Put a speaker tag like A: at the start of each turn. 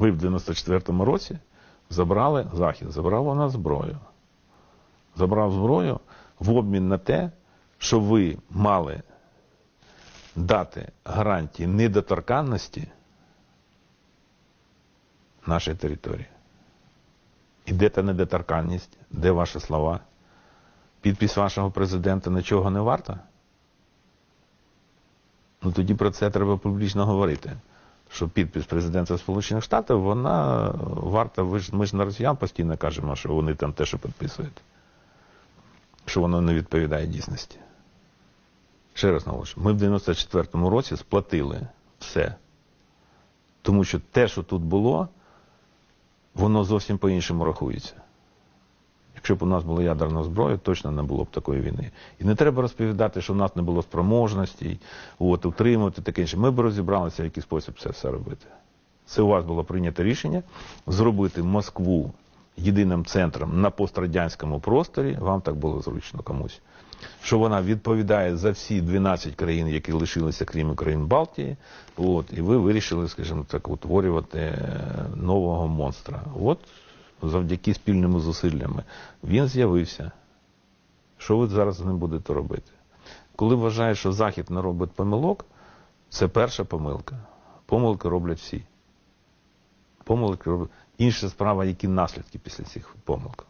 A: Ви в 94-му році забрали Захід, забрав нас зброю. Забрав зброю в обмін на те, що ви мали дати гарантії недоторканності нашої території. І де та недоторканність? Де ваші слова? Підпис вашого президента нічого не варта? Ну тоді про це треба публічно говорити. Що підпис президента Сполучених Штатів, вона варта, ви ж, ми ж на росіян постійно кажемо, що вони там те, що підписують, що воно не відповідає дійсності. Ще раз наголошую, ми в 94-му році сплатили все. Тому що те, що тут було, воно зовсім по-іншому рахується. Якщо б у нас була ядерна зброя, точно не було б такої війни. І не треба розповідати, що в нас не було спроможності, от, утримувати таке інше. Ми б розібралися, в який спосіб це все робити. Це у вас було прийнято рішення зробити Москву єдиним центром на пострадянському просторі. Вам так було зручно комусь. Що вона відповідає за всі 12 країн, які лишилися, крім країн Балтії. От, і ви вирішили, скажімо так, утворювати е, нового монстра. От завдяки спільними зусиллями він з'явився. Що ви зараз з ним будете робити? Коли вважаєш, що Захід не робить помилок, це перша помилка. Помилки роблять всі. Помилки роблять. Інша справа, які наслідки після цих помилок.